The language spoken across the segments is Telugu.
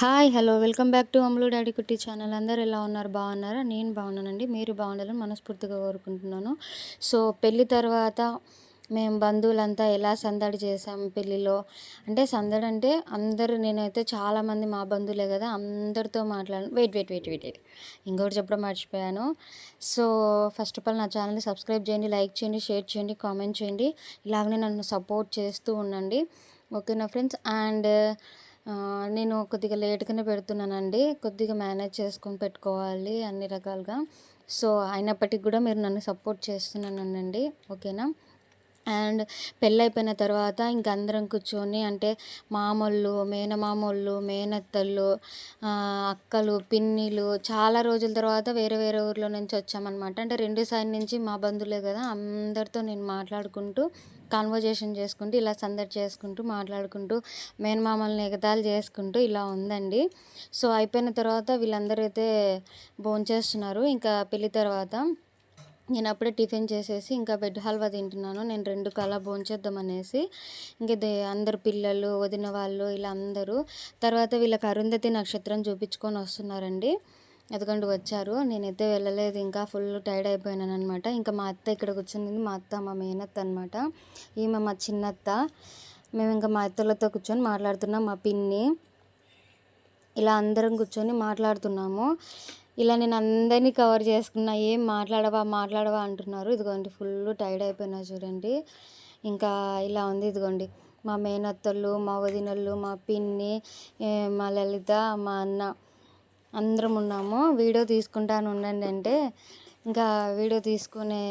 Hi hello. Welcome back to Ammulu daddy Kutti channel. అందరు ఎలా ఉన్నారు? బాగున్నారా? నేను బాగున్నానండి. మీరు బాగుండాలని మనస్ఫూర్తిగా కోరుకుంటున్నాను. సో పెళ్ళి తర్వాత మేము బంధువులంతా ఎలా సందడి చేసాం పెళ్ళిలో అంటే సందడి అంటే అందరూ నేనైతే చాలామంది మా బంధువులే కదా అందరితో మాట్లాడు wait wait wait wait wait. ఇంకోటి చెప్పడం మర్చిపోయాను. సో ఫస్ట్ ఆఫ్ ఆల్ నా ఛానల్ని సబ్స్క్రైబ్ చేయండి లైక్ చేయండి షేర్ చేయండి కామెంట్ చేయండి. ఇలాగనే నన్ను సపోర్ట్ చేస్తూ ఉండండి. ఓకేనా ఫ్రెండ్స్? అండ్ నేను కొద్దిగా లేట్గానే పెడుతున్నానండి. కొద్దిగా మేనేజ్ చేసుకొని పెట్టుకోవాలి అన్ని రకాలుగా. సో అయినప్పటికీ కూడా మీరు నన్ను సపోర్ట్ చేస్తున్నానండి. ఓకేనా? అండ్ పెళ్ళైపోయిన తర్వాత ఇంక అందరం కూర్చొని అంటే మామోళ్ళు మేనమామోళ్ళు మేనత్తలు అక్కలు పిన్నిలు చాలా రోజుల తర్వాత వేరే వేరే ఊర్లో నుంచి వచ్చామన్నమాట. అంటే రెండు సైడ్ నుంచి మా బంధువులే కదా అందరితో నేను మాట్లాడుకుంటూ కాన్వర్జేషన్ చేసుకుంటూ ఇలా సందడి చేసుకుంటూ మాట్లాడుకుంటూ మేనమామల్ని ఎగతాలు చేసుకుంటూ ఇలా ఉందండి. సో అయిపోయిన తర్వాత వీళ్ళందరూ అయితే భోంచేస్తున్నారు. ఇంకా పెళ్ళి తర్వాత నేను అప్పుడే టిఫిన్ చేసేసి ఇంకా బెడ్ హల్వా తింటున్నాను. నేను రెండు కళ భోంచేద్దామనేసి ఇంకా అందరు పిల్లలు వదిన వాళ్ళు ఇలా అందరూ. తర్వాత వీళ్ళకి అరుంధతి నక్షత్రం చూపించుకొని వస్తున్నారండి. ఎదుగండి వచ్చారు. నేనైతే వెళ్ళలేదు. ఇంకా ఫుల్ టైర్డ్ అయిపోయినాను అనమాట ఇంకా మా అత్త ఇక్కడ కూర్చుంది. మా అత్త మా మేనత్త అనమాట ఈమె మా చిన్నత్త. మేము ఇంకా మా అత్తలతో కూర్చొని మాట్లాడుతున్నాం. మా పిన్ని. ఇలా అందరం కూర్చొని మాట్లాడుతున్నాము. ఇలా నేను అందరినీ కవర్ చేసుకున్నా ఏం మాట్లాడవా మాట్లాడవా అంటున్నారు. ఇదిగోండి ఫుల్ టైర్డ్ అయిపోయినా చూడండి. ఇంకా ఇలా ఉంది ఇదిగోండి. మా మేనత్తళ్ళు మా వదినళ్ళు మా పిన్ని మా లలిత మా అన్న అందరం ఉన్నాము. వీడియో తీసుకుంటాను ఉండండి అంటే ఇంకా వీడియో తీసుకునే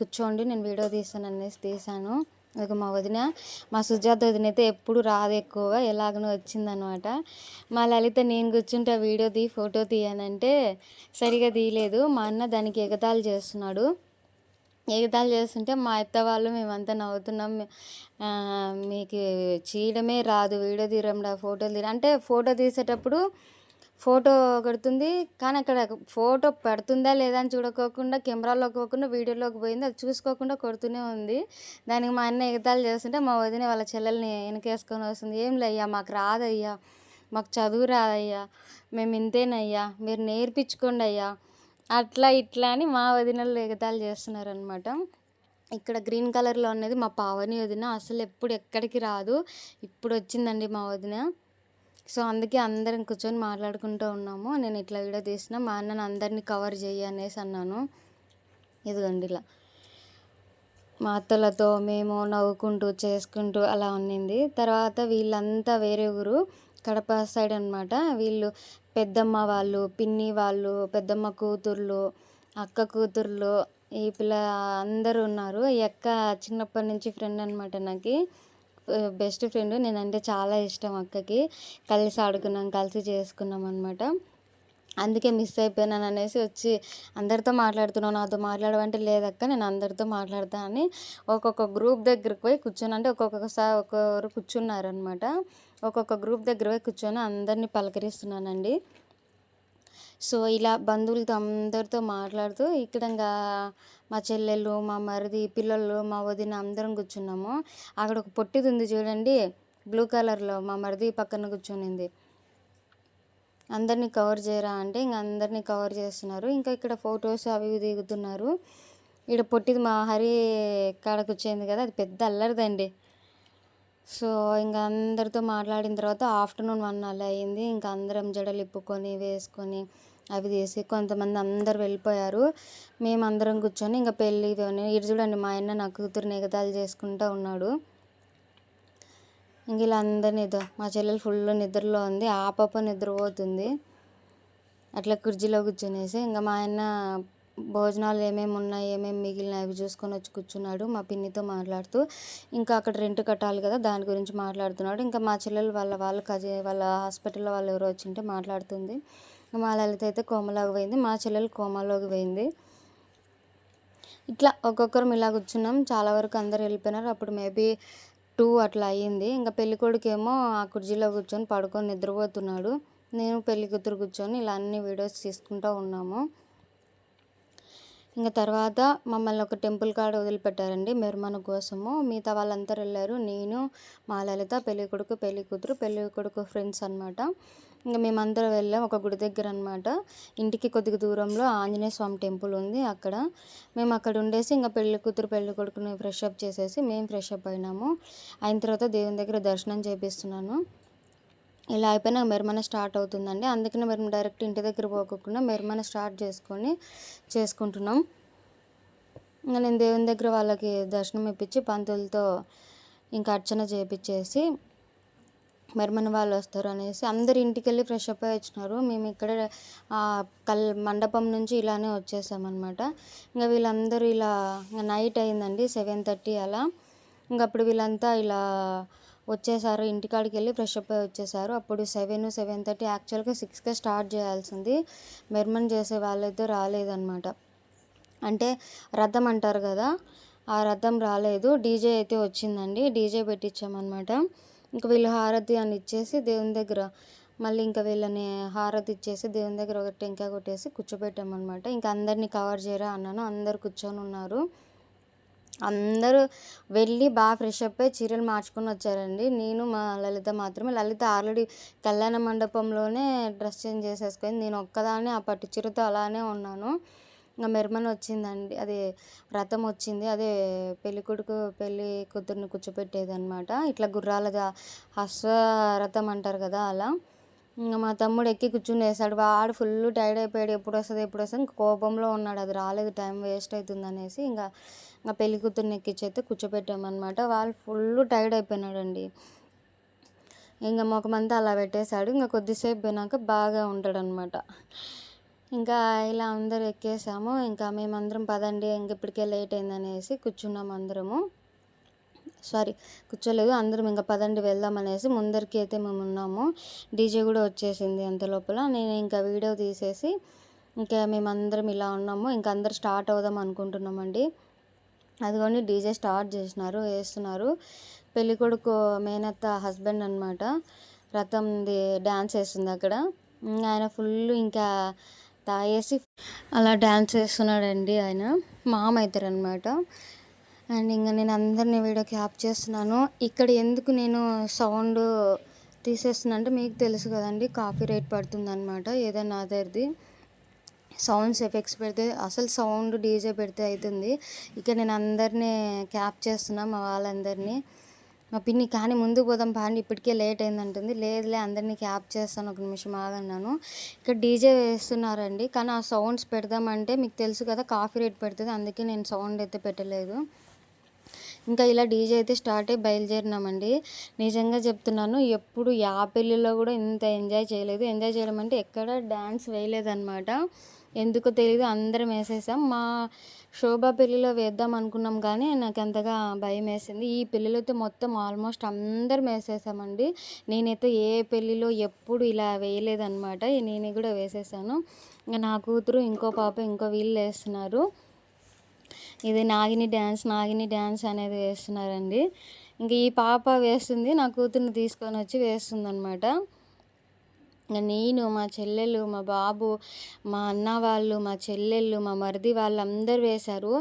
కూర్చోండి నేను వీడియో తీస్తాను అనేసి తీసాను ఇక మా వదిన మా సుజాత వదిన అయితే ఎప్పుడు రాదు ఎక్కువగా ఎలాగనో వచ్చిందనమాట. మా లలిత నేను కూర్చుంటే వీడియో తీ ఫోటో తీయనంటే సరిగా తీయలేదు. మా అన్న దానికి ఎగతాళి చేస్తున్నాడు. ఎగతాళి చేస్తుంటే మా అత్త వాళ్ళు మేమంతా నవ్వుతున్నాం. మీకు చేయడమే రాదు వీడియో తీయడం ఫోటోలు తీయడం. అంటే ఫోటో తీసేటప్పుడు ఫోటో కొడుతుంది. కానీ అక్కడ ఫోటో పెడుతుందా లేదా అని చూడకోకుండా కెమెరాలోకి పోకుండా వీడియోలోకి పోయింది. అది చూసుకోకుండా కొడుతూనే ఉంది. దానికి మా అన్న ఎగతాలు చేస్తుంటే మా వదిన వాళ్ళ చెల్లెల్ని వెనకేసుకొని వస్తుంది. ఏం లేయ్యా మాకు రాదయ్యా మాకు చదువు రాదయ్యా మేము ఇంతేనయ్యా మీరు నేర్పించుకోండి అయ్యా. అట్లా ఇట్లా అని మా వదినలు ఎగతాలు చేస్తున్నారనమాట ఇక్కడ గ్రీన్ కలర్లో ఉన్నది మా పావని వదిన. అసలు ఎప్పుడు ఎక్కడికి రాదు. ఇప్పుడు వచ్చిందండి మా వదిన. సో అందుకే అందరం కూర్చొని మాట్లాడుకుంటూ ఉన్నాము. నేను ఇట్లా వీడియో తీసిన మా అన్నను అందరినీ కవర్ చేయి అనేసి అన్నాను. ఇదిగోండి ఇలా. మా అత్తలతో మేము నవ్వుకుంటూ చేసుకుంటూ అలా ఉన్నింది. తర్వాత వీళ్ళంతా వేరే ఊరు కడప సైడ్ అనమాట వీళ్ళు పెద్దమ్మ వాళ్ళు పిన్ని వాళ్ళు పెద్దమ్మ కూతుర్లు అక్క కూతుర్లు ఈ పిల్ల అందరూ ఉన్నారు. ఈ అక్క చిన్నప్పటి నుంచి ఫ్రెండ్ అనమాట నాకు. బెస్ట్ ఫ్రెండ్ నేనంటే చాలా ఇష్టం అక్కకి. కలిసి ఆడుకున్నాం కలిసి చేసుకున్నాం అనమాట అందుకే మిస్ అయిపోయినాను అనేసి వచ్చి అందరితో మాట్లాడుతున్నాను నాతో మాట్లాడమంటే లేదక్క నేను అందరితో మాట్లాడతా అని ఒక్కొక్క గ్రూప్ దగ్గరికి పోయి కూర్చొని అంటే ఒక్కొక్కసారి ఒక్కొక్కరు కూర్చున్నారనమాట ఒక్కొక్క గ్రూప్ దగ్గర పోయి కూర్చొని అందరినీ పలకరిస్తున్నానండి. సో ఇలా బంధువులతో అందరితో మాట్లాడుతూ ఇక్కడ మా చెల్లెళ్ళు మా మరిది పిల్లలు మా వదిన అందరం కూర్చున్నాము. అక్కడ ఒక పొట్టిది ఉంది చూడండి. బ్లూ కలర్లో మా మరిది పక్కన కూర్చునింది. అందరినీ కవర్ చేయరా అంటే ఇంక అందరినీ కవర్ చేస్తున్నారు. ఇంకా ఇక్కడ ఫొటోస్ అవి దిగుతున్నారు. ఇక్కడ పొట్టిది మా హరి కాడకు వచ్చింది కదా అది పెద్ద అల్లరిదండి. సో ఇంకా అందరితో మాట్లాడిన తర్వాత ఆఫ్టర్నూన్ వన్ అలా అయింది. ఇంకా అందరం జడలు ఇప్పుకొని వేసుకొని అవి తీసి కొంతమంది అందరు వెళ్ళిపోయారు. మేము అందరం కూర్చొని ఇంకా పెళ్ళి ఇటు చూడండి మా ఆయన నా కూతురు నిగదాలు చేసుకుంటూ ఉన్నాడు. ఇంక ఇలా అందరు నిద్ర మా చెల్లెలు ఫుల్ నిద్రలో ఉంది ఆ పాప నిద్రపోతుంది. అట్లా కుర్చీలో కూర్చొనేసి ఇంకా మా ఆయన భోజనాలు ఏమేమి ఉన్నాయి ఏమేమి మిగిలినాయి అవి చూసుకొని వచ్చి కూర్చున్నాడు మా పిన్నితో మాట్లాడుతూ. ఇంకా అక్కడ రెంట్ కట్టాలి కదా దాని గురించి మాట్లాడుతున్నాడు. ఇంకా మా చెల్లెలు వాళ్ళ వాళ్ళ కజే వాళ్ళ హాస్పిటల్లో వాళ్ళు ఎవరో వచ్చింటే మాట్లాడుతుంది. మా లలిత అయితే కోమలోకి పోయింది. మా చెల్లెలు కోమలోకి పోయింది. ఇట్లా ఒక్కొక్కరం ఇలా కూర్చున్నాం. చాలా వరకు అందరు వెళ్ళిపోయినారు. అప్పుడు మేబీ టూ అట్లా అయ్యింది. ఇంకా పెళ్ళి కొడుకేమో ఆ కుర్జీలో కూర్చొని పడుకొని నిద్రపోతున్నాడు. నేను పెళ్ళి కూతురు కూర్చొని ఇలా అన్ని వీడియోస్ తీసుకుంటూ ఉన్నాము. ఇంకా తర్వాత మమ్మల్ని ఒక టెంపుల్ కాడ వదిలిపెట్టారండి మెరుమన కోసము. మిగతా వాళ్ళందరూ వెళ్ళారు. నేను మా లలిత పెళ్ళి కొడుకు పెళ్ళి కూతురు పెళ్ళి కొడుకు ఫ్రెండ్స్ అనమాట ఇంకా మేమందరం వెళ్ళాం ఒక గుడి దగ్గర అనమాట ఇంటికి కొద్దిగా దూరంలో ఆంజనేయ స్వామి టెంపుల్ ఉంది అక్కడ. మేము అక్కడ ఉండేసి ఇంకా పెళ్ళి కూతురు పెళ్ళి కొడుకుని ఫ్రెష్ అప్ చేసేసి మేము ఫ్రెష్ అప్ అయినాము. అయిన తర్వాత దేవుని దగ్గర దర్శనం చేపిస్తున్నాను. ఇలా అయిపోయినా మెరుమన స్టార్ట్ అవుతుందండి. అందుకనే మేము డైరెక్ట్ ఇంటి దగ్గర పోకుండా మెరుమన స్టార్ట్ చేసుకొని చేసుకుంటున్నాం. ఇంకా నేను దేవుని దగ్గర వాళ్ళకి దర్శనం ఇప్పించి పంతులతో ఇంకా అర్చన చేపించేసి మరి మన వాళ్ళు వస్తారు అనేసి అందరు ఇంటికి వెళ్ళి ఫ్రెష్ అప్ అయి వచ్చినారు. మేము ఇక్కడ కల్ మండపం నుంచి ఇలానే వచ్చేసామన్నమాట. ఇంకా వీళ్ళందరూ ఇలా ఇంకా నైట్ అయిందండి సెవెన్ థర్టీ అలా. ఇంకా అప్పుడు వీళ్ళంతా ఇలా వచ్చేసారు ఇంటికాడికి వెళ్ళి ఫ్రెష్ అప్ అయి వచ్చేసారు. అప్పుడు సెవెన్ సెవెన్ థర్టీ యాక్చువల్గా సిక్స్కే స్టార్ట్ చేయాల్సింది. మెర్మన్ చేసే వాళ్ళైతే రాలేదన్నమాట. అంటే రథం అంటారు కదా ఆ రథం రాలేదు. డీజే అయితే వచ్చిందండి. డీజే పెట్టించామన్నమాట. ఇంక వీళ్ళు హారతి అని ఇచ్చేసి దేవుని దగ్గర మళ్ళీ ఇంకా వీళ్ళని హారతి ఇచ్చేసి దేవుని దగ్గర ఒక టెంకాయ కొట్టేసి కూర్చోబెట్టామన్నమాట. ఇంకా అందరినీ కవర్ చేయరా అన్నాను. అందరు కూర్చొని ఉన్నారు. అందరూ వెళ్ళి బాగా ఫ్రెష్ అప్ అయ్యి చీరలు మార్చుకొని వచ్చారండి. నేను మా లలిత మాత్రమే. లలిత ఆల్రెడీ కళ్యాణ మండపంలోనే డ్రెస్ చేంజ్ చేసేసుకొని నేను ఒక్కదాన్ని ఆ పట్టు చీరతో అలానే ఉన్నాను. ఇంకా మెరమని వచ్చిందండి. అది రథం వచ్చింది. అదే పెళ్ళి కొడుకు పెళ్ళి కూతుర్ని కూర్చోపెట్టేది అనమాట ఇట్లా గుర్రాల అశ్వరథం అంటారు కదా అలా. ఇంకా మా తమ్ముడు ఎక్కి కూర్చుని వేసాడు వాడు ఫుల్ టైర్డ్ అయిపోయాడు. ఎప్పుడు వస్తుంది ఎప్పుడు వస్తుంది. ఇంకా కోపంలో ఉన్నాడు. అది రాలేదు. టైం వేస్ట్ అవుతుంది అనేసి ఇంకా ఇంకా పెళ్ళి కూతుర్ని ఎక్కించైతే కూర్చోపెట్టామన్నమాట. వాళ్ళు ఫుల్ టైర్డ్ అయిపోయినాడండి. ఇంకా మొఖమంతా అలా పెట్టేశాడు. ఇంకా కొద్దిసేపు పోయినాక బాగా ఉంటాడనమాట ఇంకా ఇలా అందరూ ఎక్కేసాము. ఇంకా మేమందరం పదండి ఇంక ఇప్పటికే లేట్ అయిందనేసి కూర్చున్నాం అందరము. సారీ కూర్చోలేదు అందరం ఇంకా పదండి వెళ్దాం అనేసి ముందరికి అయితే మేము ఉన్నాము. డీజే కూడా వచ్చేసింది అంత లోపల. నేను ఇంకా వీడియో తీసేసి ఇంకా మేమందరం ఇలా ఉన్నాము. ఇంకా అందరు స్టార్ట్ అవుదాం అనుకుంటున్నామండి. అదిగోండి డీజే స్టార్ట్ చేసినారు వేస్తున్నారు. పెళ్ళికొడుకు మేనత్త హస్బెండ్ అనమాట రథంది డ్యాన్స్ వేస్తుంది అక్కడ. ఆయన ఫుల్ ఇంకా తాగేసి అలా డ్యాన్స్ చేస్తున్నాడండి ఆయన. మామ అవుతారు అనమాట అండ్ ఇంకా నేను అందరినీ వీడియో క్యాప్ చేస్తున్నాను. ఇక్కడ ఎందుకు నేను సౌండ్ తీసేస్తున్నా అంటే మీకు తెలుసు కదండి కాఫీ రేట్ పడుతుందన్నమాట ఏదైనా అదర్ది. సౌండ్స్ ఎఫెక్ట్స్ పెడితే అసలు సౌండ్ డీజే పెడితే అవుతుంది ఇక్కడ నేను అందరినీ క్యాప్ చేస్తున్నా మా వాళ్ళందరినీ. మా పిన్ని కానీ ముందు పోదాం పాండి ఇప్పటికే లేట్ అయిందంటుంది. లేదులే అందరినీ క్యాప్ చేస్తాను ఒక నిమిషం ఆగన్నాను. ఇక్కడ డీజే వేస్తున్నారండి కానీ ఆ సౌండ్స్ పెడదామంటే మీకు తెలుసు కదా కాఫీ రేట్ పెడుతుంది అందుకే నేను సౌండ్ అయితే పెట్టలేదు. ఇంకా ఇలా డీజే అయితే స్టార్ట్ అయ్యి బయలుదేరినామండి. నిజంగా చెప్తున్నాను ఎప్పుడు యా పెళ్ళిలో కూడా ఇంత ఎంజాయ్ చేయలేదు. ఎంజాయ్ చేయడం అంటే ఎక్కడ డ్యాన్స్ వేయలేదన్నమాట. ఎందుకో తెలియదు అందరం వేసేసాం. మా శోభ పెళ్ళిలో వేద్దాం అనుకున్నాం కానీ నాకు అంతగా భయం వేసింది. ఈ పెళ్ళిలో మొత్తం ఆల్మోస్ట్ అందరం వేసేసామండి. నేనైతే ఏ పెళ్ళిలో ఎప్పుడు ఇలా వేయలేదన్నమాట. నేను కూడా వేసేసాను. ఇంకా నా కూతురు ఇంకో పాప ఇంకో వీళ్ళు వేస్తున్నారు. ఇది నాగిని డ్యాన్స్ నాగిని డ్యాన్స్ అనేది వేస్తున్నారండి. ఇంక ఈ పాప వేస్తుంది నా కూతుర్ని తీసుకొని వచ్చి వేస్తుంది అనమాట నేను మా చెల్లెలు మా బాబు మా అన్న వాళ్ళు మా చెల్లెళ్ళు మా మరిది వాళ్ళందరూ వేశారు.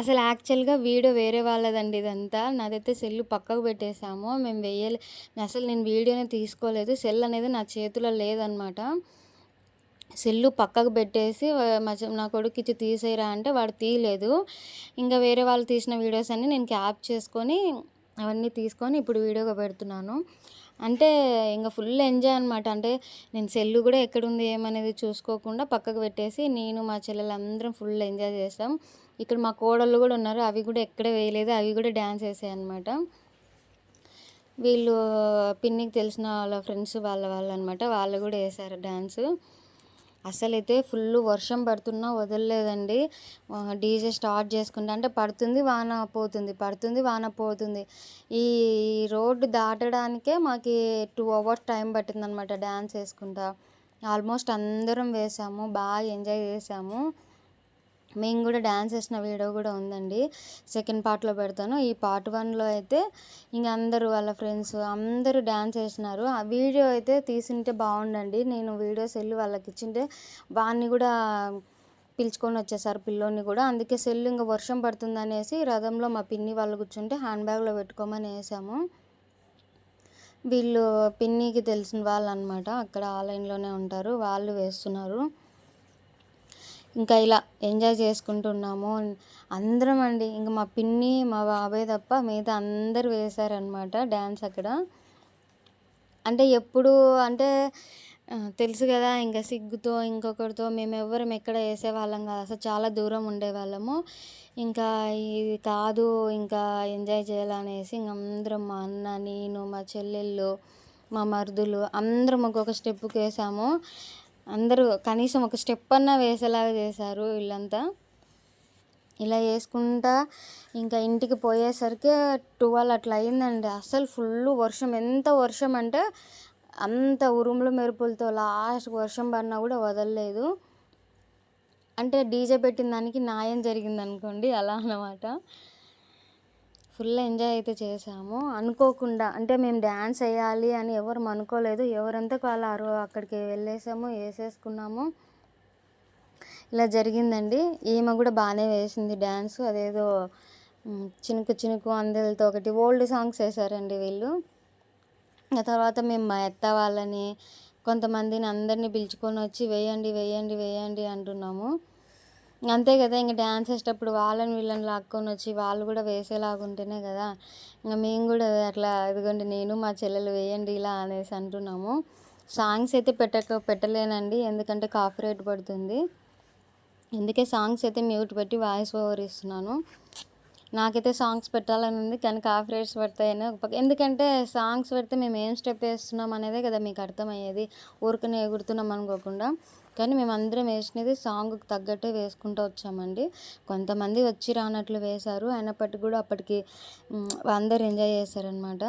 అసలు యాక్చువల్గా వీడియో వేరే వాళ్ళదండి ఇదంతా. నాదైతే సెల్ పక్కకు పెట్టేశాము. మేము వేయలే అసలు నేను వీడియోనే తీసుకోలేదు. సెల్ అనేది నా చేతిలో లేదనమాట. సెల్లు పక్కకు పెట్టేసి నా కొడుకు ఇచ్చి తీసేయరా అంటే వాడు తీయలేదు. ఇంకా వేరే వాళ్ళు తీసిన వీడియోస్ అన్నీ నేను క్యాప్ చేసుకొని అవన్నీ తీసుకొని ఇప్పుడు వీడియోగా పెడుతున్నాను. అంటే ఇంకా ఫుల్ ఎంజాయ్ అనమాట అంటే నేను సెల్లు కూడా ఎక్కడుంది ఏమనేది చూసుకోకుండా పక్కకు పెట్టేసి నేను మా చెల్లెలు అందరం ఫుల్ ఎంజాయ్ చేసాం. ఇక్కడ మా కోడళ్ళు కూడా ఉన్నారు. అవి కూడా ఎక్కడ వేయలేదు. అవి కూడా డ్యాన్స్ వేసాయి అనమాట వీళ్ళు పిన్నికి తెలిసిన వాళ్ళ ఫ్రెండ్స్ వాళ్ళ వాళ్ళు అనమాట వాళ్ళు కూడా వేశారు డ్యాన్స్ అసలైతే ఫుల్ వర్షం పడుతున్నా వదలలేదండి. డీజే స్టార్ట్ చేసుకుంటా. అంటే పడుతుంది వాన పోతుంది పడుతుంది వాన పోతుంది. ఈ రోడ్డు దాటడానికే మాకు టూ అవర్స్ టైం పట్టిందనమాట డ్యాన్స్ వేసుకుంటా. ఆల్మోస్ట్ అందరం వేసాము బాగా ఎంజాయ్ చేసాము. మేము కూడా డ్యాన్స్ వేసిన వీడియో కూడా ఉందండి. సెకండ్ పార్ట్లో పెడతాను. ఈ పార్ట్ వన్లో అయితే ఇంక అందరూ వాళ్ళ ఫ్రెండ్స్ అందరూ డ్యాన్స్ వేసినారు ఆ వీడియో అయితే తీసింటే బాగుండండి. నేను వీడియోస్ వెళ్ళి వాళ్ళకి ఇచ్చింటే వాడిని కూడా పిలుచుకొని వచ్చేసారు పిల్లోని కూడా. అందుకే సెల్ ఇంకా వర్షం పడుతుందనేసి రథంలో మా పిన్ని వాళ్ళు కూర్చుంటే హ్యాండ్ బ్యాగ్లో పెట్టుకోమని వేసాము. వీళ్ళు పిన్నికి తెలిసిన వాళ్ళు అనమాట అక్కడ ఆన్లైన్లోనే ఉంటారు. వాళ్ళు వేస్తున్నారు. ఇంకా ఇలా ఎంజాయ్ చేసుకుంటున్నాము అందరం అండి ఇంకా మా పిన్ని మా బాబాయ్ తప్ప మిగతా అందరు వేశారనమాట డ్యాన్స్ అక్కడ. అంటే ఎప్పుడు అంటే తెలుసు కదా ఇంకా సిగ్గుతో ఇంకొకరితో మేము ఎవ్వరం ఎక్కడ వేసేవాళ్ళం కాదు. అసలు చాలా దూరం ఉండేవాళ్ళము. ఇంకా ఇది కాదు ఇంకా ఎంజాయ్ చేయాలనేసి ఇంక అందరం మా అన్న నేను మా చెల్లెళ్ళు మా మరుదులు అందరం ఒక్కొక్క స్టెప్పుకి వేసాము. అందరూ కనీసం ఒక స్టెప్ అన్నా వేసేలాగా చేశారు వీళ్ళంతా. ఇలా వేసుకుంటా ఇంకా ఇంటికి పోయేసరికి ట్వెల్వ్ అట్లా అయిందండి. అసలు ఫుల్ వర్షం. ఎంత వర్షం అంటే అంత ఉరుములు మెరుపులతో లాస్ట్ వర్షం పడినా కూడా వదలలేదు. అంటే డీజే పెట్టిన దానికి న్యాయం జరిగింది అనుకోండి అలా అన్నమాట. ఫుల్ ఎంజాయ్ అయితే చేసాము అనుకోకుండా అంటే మేము డ్యాన్స్ వేయాలి అని ఎవరు అనుకోలేదు. ఎవరంతా వాళ్ళు అక్కడికి వెళ్ళేసాము వేసేసుకున్నాము. ఇలా జరిగిందండి. ఈమె కూడా బాగానే వేసింది డ్యాన్స్ అదేదో చినుకు చినుకు అందరితో ఒకటి ఓల్డ్ సాంగ్స్ వేశారండి వీళ్ళు. ఆ తర్వాత మేము మా అత్త వాళ్ళని కొంతమందిని అందరినీ పిలుచుకొని వచ్చి వేయండి వేయండి వేయండి అంటున్నాము. అంతే కదా ఇంక డ్యాన్స్ వేసేటప్పుడు వాళ్ళని వీళ్ళని లాక్కొని వచ్చి వాళ్ళు కూడా వేసేలాగా ఉంటేనే కదా ఇంకా మేము కూడా అట్లా ఇదిగోండి నేను మా చెల్లెలు వేయండి ఇలా అనేసి అంటున్నాము. సాంగ్స్ అయితే పెట్టక పెట్టలేనండి ఎందుకంటే కాఫీ రేట్ పడుతుంది. అందుకే సాంగ్స్ అయితే మ్యూట్ పెట్టి వాయిస్ ఓవర్ ఇస్తున్నాను. నాకైతే సాంగ్స్ పెట్టాలని ఉంది కానీ కాఫీ రేట్స్ పడతాయని ఎందుకంటే సాంగ్స్ పెడితే మేము ఏం స్టెప్ వేస్తున్నాం అనేదే కదా మీకు అర్థమయ్యేది ఊరికనే ఎగురుతున్నాం అనుకోకుండా. కానీ మేము అందరం వేసినది సాంగ్కి తగ్గట్టే వేసుకుంటూ వచ్చామండి. కొంతమంది వచ్చి రానట్లు వేశారు. అయినప్పటికీ కూడా అప్పటికి అందరు ఎంజాయ్ చేశారనమాట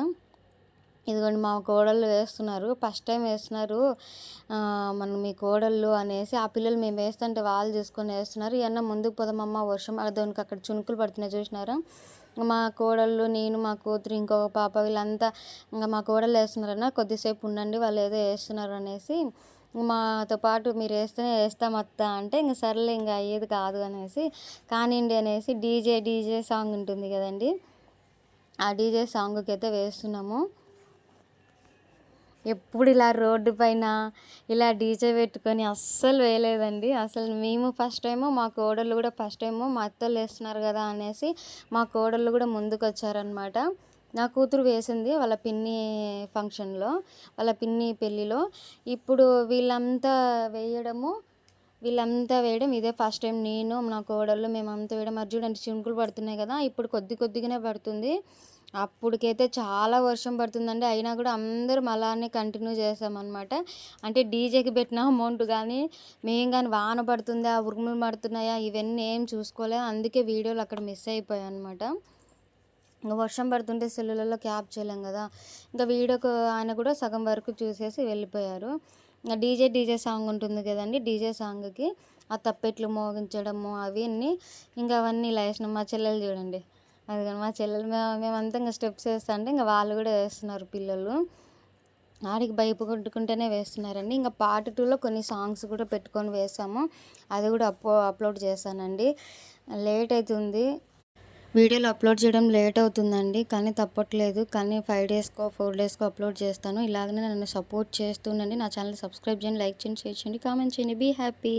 ఇదిగోండి మా కోడళ్ళు వేస్తున్నారు. ఫస్ట్ టైం వేస్తున్నారు. మనం మీ కోడళ్ళు అనేసి ఆ పిల్లలు మేము వేస్తుంటే వాళ్ళు చూసుకొని వేస్తున్నారు. ఇవన్న ముందుకు పోదామమ్మ వర్షం దానికి అక్కడ చునుకులు పడుతున్నాయి చూసినారా? మా కోడళ్ళు నేను మా కూతురు ఇంకొక పాప వీళ్ళంతా ఇంకా మా కోడళ్ళు వేస్తున్నారన్న కొద్దిసేపు ఉండండి వాళ్ళు ఏదో వేస్తున్నారు అనేసి మాతో పాటు మీరు వేస్తేనే వేస్తాం అత్త అంటే ఇంక సర్లే ఇంకా అయ్యేది కాదు అనేసి కానివ్వండి అనేసి డీజే డీజే సాంగ్ ఉంటుంది కదండి. ఆ డీజే సాంగ్కి అయితే వేస్తున్నాము. ఎప్పుడు ఇలా రోడ్డు పైన ఇలా డీజే పెట్టుకొని అస్సలు వేయలేదండి. అసలు మేము ఫస్ట్ టైము మా కోడళ్ళు కూడా ఫస్ట్ టైము మా అత్తలు వేస్తున్నారు కదా అనేసి మా కోడళ్ళు కూడా ముందుకు వచ్చారనమాట నా కూతురు వేసింది వాళ్ళ పిన్ని ఫంక్షన్లో వాళ్ళ పిన్ని పెళ్ళిలో. ఇప్పుడు వీళ్ళంతా వేయడము వీళ్ళంతా వేయడం ఇదే ఫస్ట్ టైం. నేను నా కోడళ్ళు మేమంతా వేయడం. మరి చూడండి చినుకులు పడుతున్నాయి కదా ఇప్పుడు కొద్ది కొద్దిగానే పడుతుంది. అప్పటికైతే చాలా వర్షం పడుతుందండి. అయినా కూడా అందరం అలానే కంటిన్యూ చేసామన్నమాట. అంటే డీజేకి పెట్టిన అమౌంట్ కానీ మేము కానీ వాన పడుతుందా ఉరుములు పడుతున్నాయా ఇవన్నీ ఏం చూసుకోలేదు అందుకే వీడియోలు అక్కడ మిస్ అయిపోయాయి అనమాట ఇంకా వర్షం పడుతుంటే సెల్లులలో క్యాప్ చేయలేం కదా. ఇంకా వీడియోకు ఆయన కూడా సగం వరకు చూసేసి వెళ్ళిపోయారు. ఇంకా డీజే డీజే సాంగ్ ఉంటుంది కదండి డీజే సాంగ్కి. ఆ తప్పెట్లు మోగించడము అవన్నీ ఇంకా అవన్నీ ఇలా వేసినాం మా చెల్లెలు చూడండి. అది కానీ మా చెల్లెలు మేమంతా ఇంకా స్టెప్స్ వేస్తా అంటే ఇంకా వాళ్ళు కూడా వేస్తున్నారు పిల్లలు. ఆడికి బైపు కొట్టుకుంటేనే వేస్తున్నారండి. ఇంకా పార్ట్ టూలో కొన్ని సాంగ్స్ కూడా పెట్టుకొని వేసాము. అది కూడా అప్లో అప్లోడ్ చేశానండి. లేట్ అవుతుంది వీడియోలు అప్లోడ్ చేయడం లేట్ అవుతుందండి. కానీ తప్పట్లేదు. కానీ ఫైవ్ డేస్కో ఫోర్ డేస్కో అప్లోడ్ చేస్తాను. ఇలాగనే నన్ను సపోర్ట్ చేస్తుండండి. నా ఛానల్ సబ్స్క్రైబ్ చేయండి లైక్ చేయండి షేర్ చేయండి కామెంట్ చేయండి. Be happy